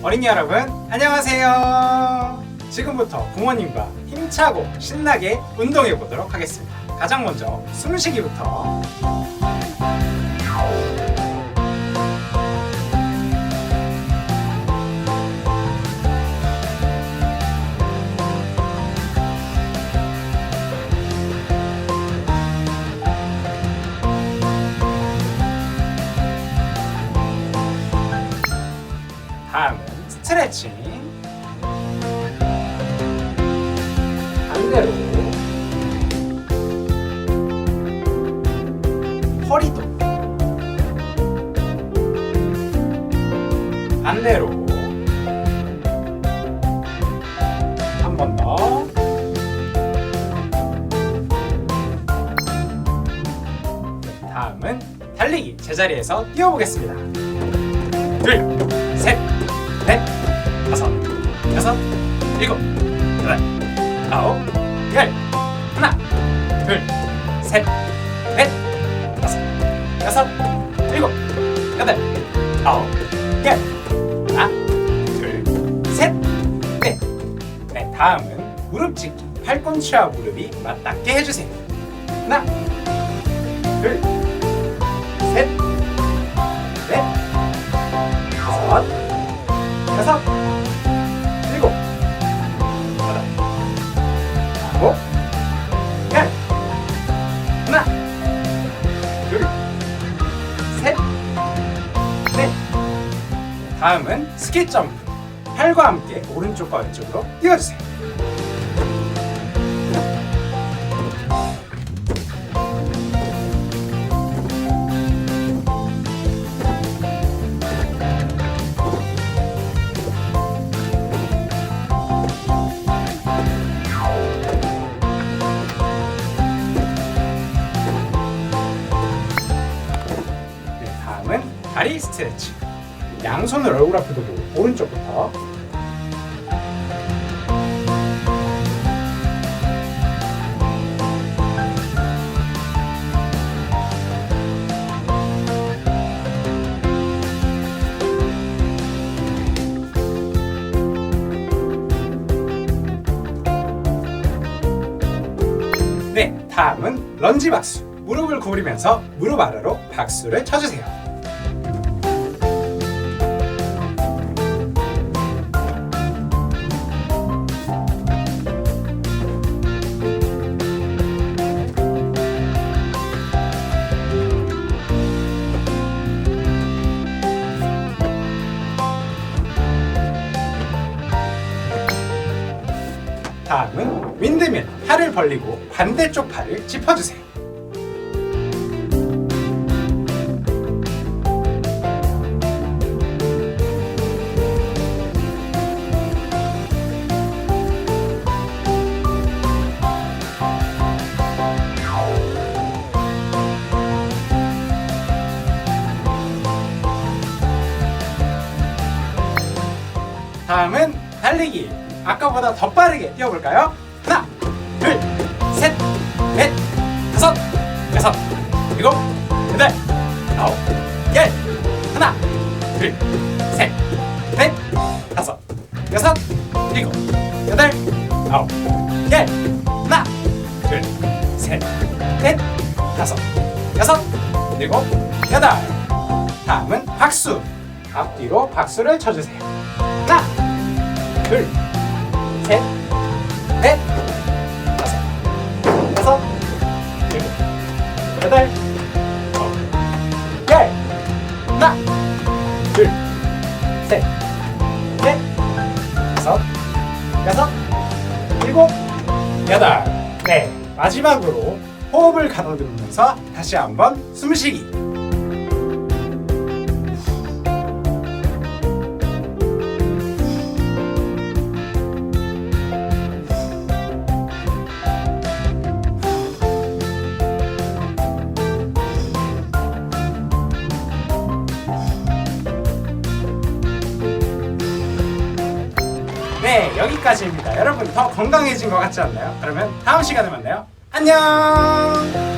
어린이 여러분, 안녕하세요. 지금부터 부모님과 힘차고 신나게 운동해 보도록 하겠습니다. 가장 먼저 숨쉬기부터. 스트레칭. 반대로 허리도 반대로 한 번 더. 네, 다음은 달리기 제자리에서 뛰어보겠습니다. 둘, 여섯, 일곱, 여덟, 아홉, 열. 하나, 둘, 셋, 넷, 다섯, 여섯, 일곱, 여덟, 아홉, 열. 하나, 둘, 셋, 넷. 네, 다음은 무릎 찢기. 팔꿈치와 무릎이 맞닿게 해주세요. 하나, 둘, 셋, 넷, 다섯, 여섯, 다음은 스키 점프. 팔과 함께 오른쪽과 왼쪽으로 뛰어주세요. 네, 다리 스트레칭. 양손을 얼굴 앞에 두고 오른쪽부터 네, 다음은 런지 박수. 무릎을 구부리면서 무릎 아래로 박수를 쳐주세요. 다음은 윈드밀. 팔을 벌리고 반대쪽 팔을 짚어주세요. 다음은 달리기. 아까보다 더 빠르게 뛰어볼까요? 하나, 둘, 셋, 넷, 다섯, 여섯, 일곱, 여덟, 아홉, 열. 하나, 둘, 셋, 넷, 다섯, 여섯, 일곱, 여덟, 아홉, 열. 하나, 둘, 셋, 넷, 다섯, 여섯, 일곱, 여덟. 다음은 박수. 앞뒤로 박수를 쳐주세요. 하나, 둘, 셋, 넷, 다섯, 여섯, 일곱, 여덟, 아홉, 열. 하나, 둘, 셋, 넷, 다섯, 여섯, 일곱, 여덟. 네, 마지막으로 호흡을 가다듬으면서 다시 한번 숨쉬기. 여기까지입니다. 여러분 더 건강해진 것 같지 않나요? 그러면 다음 시간에 만나요. 안녕!